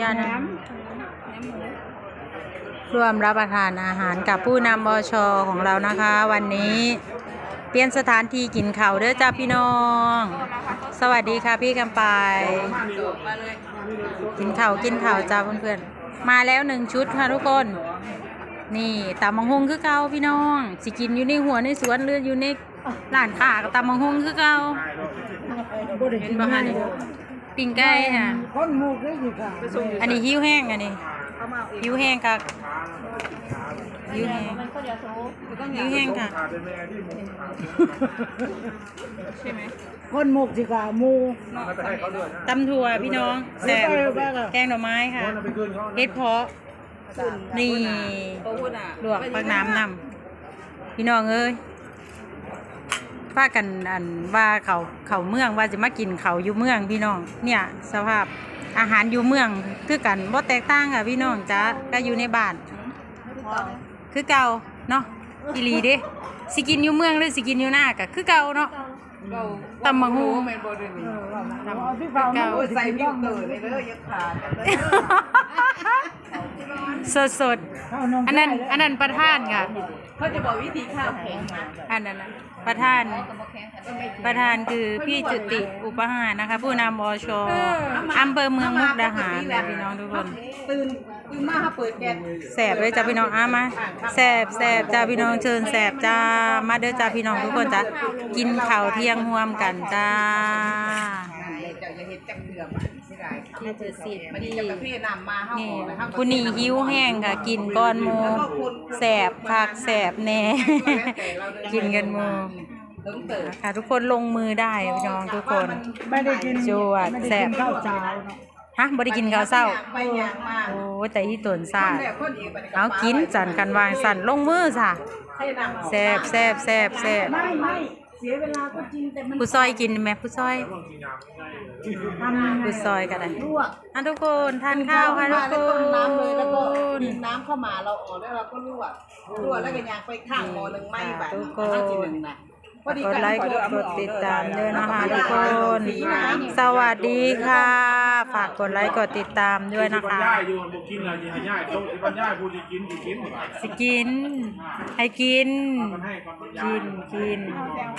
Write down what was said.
ญาณร่วมรับประทานอาหารกับผู้นำบชของเรานะคะ วันนี้เปลี่ยนสถานที่กินข้าวเด้อจ้าพี่น้อง สวัสดีค่ะพี่กำปายกินข้าวกินข้าวจ้าเพื่อนๆมาแล้วหนึ่งชุดค่ะทุกคนนี่ตำมังฮงคือเก่าพี่น้องสิกินอยู่ในหัวในสวนหรืออยู่ในร้านค้าก็ตำมังฮงคือเก่าเห็นบ่คะนี่ ปิ้งไก่ค่ะ คนหมูกได้อยู่ค่ะอันนี้หิ้วแห้งอันนี้หิ้วแห้งกับหิ้วแห้งหิ้วแห้งค่ะคนหมูกสิค่ะหมูตำถั่วพี่น้องแซ่บแกงหน่อไม้ค่ะเฮ็ดเพาะนี่ลวกผักน้ำนำพี่น้องเอ้ย ว่ากันอันว่าเขาเขาเมืองว่าจะมากินเขาอยู่เมืองพี่น้อง เนี่ย สภาพอาหารอยู่เมืองคือกันบ่แตกต่างค่ะพี่น้องจ้าก็อยู่ในบ้าน คือเก่าเนาะอีหลีเด้สิกินอยู่เมืองหรือสิกินอยู่หน้าก็คือเก่าเนาะตำบังฮูแม่นบ่ได้นี่เอาพี่เปาเก่าโอ้ยใส่มิวเตอร์เลยเด้ออย่าขาดกันเด้อ สดสดข้าวนมๆอันนั้นอันนั้นประธานค่ะเขาจะบอกวิธีข้าวแข็งนะอันนั้นน่ะประธาน ประธานคือพี่จุติอุปหารนะคะ ผู้นำบชอำเภอเมืองมุกดาหารนะพี่น้องทุกคนตื่นตื่นมาหาเปิดแก๊สแสบเลยจ้าพี่น้องอามาแสบแสบจ้าพี่น้องเชิญแสบจ้ามาเด้อจ้าพี่น้องทุกคนจ้ากินข้าวเที่ยงร่วมกันจ้า เจ้าอย่าเฮ็ดจักเดือบ่สิได้นี่คือสิทมันธิ์นี่จะประเภทน้ำมาเฮานี่ออกแล้วเฮาผู้นี่หิวแห้งค่ะ กินก้อนหมูแสบคักแสบแน่กินกันหมูเติมเติมค่ะ ทุกคนลงมือได้พี่น้องทุกคน ไม่ได้กินจวดไม่ได้แซ่บกินข้าวเช้าเนาะฮะบ่ได้กินข้าวเช้า ไปอย่างมาโอ้ยแต่ที่ตนซาดคนแรกคนอีกบัดเอากินจันกันวางสั่นลงมือซะให้น้ำแซ่บแซ่บแซ่บแซ่บไม่ไม่เสียเวลาก็จริงแต่มันผู้ซอยกินไหมผู้ซอยทำยังไงผู้ซอยกันเลยลวกอะทุกคนทานข้าวค่ะทุกคต้มน้ำเลยแล้วก็นดินน้ำเข้ามาเราออกแล้วเราก็ลวกลวกแล้วก็ยางไปข้างหม้อหนึงไหม้บาดทุกคน ห้าทีหนึ่งนะพอดีกดไลค์กดกดติดตามด้วยนะคะทุกคนสีน้ำสวัสดีค่ะ ฝากกดไลค์กดติดตามด้วยนะบรรคะยายอยู่บุกินอะไรให้ย่ายต้องบรรยายผู้ที่กินที่กินสิกิน ให้กิน มันให้ความบรรยาย กินกิน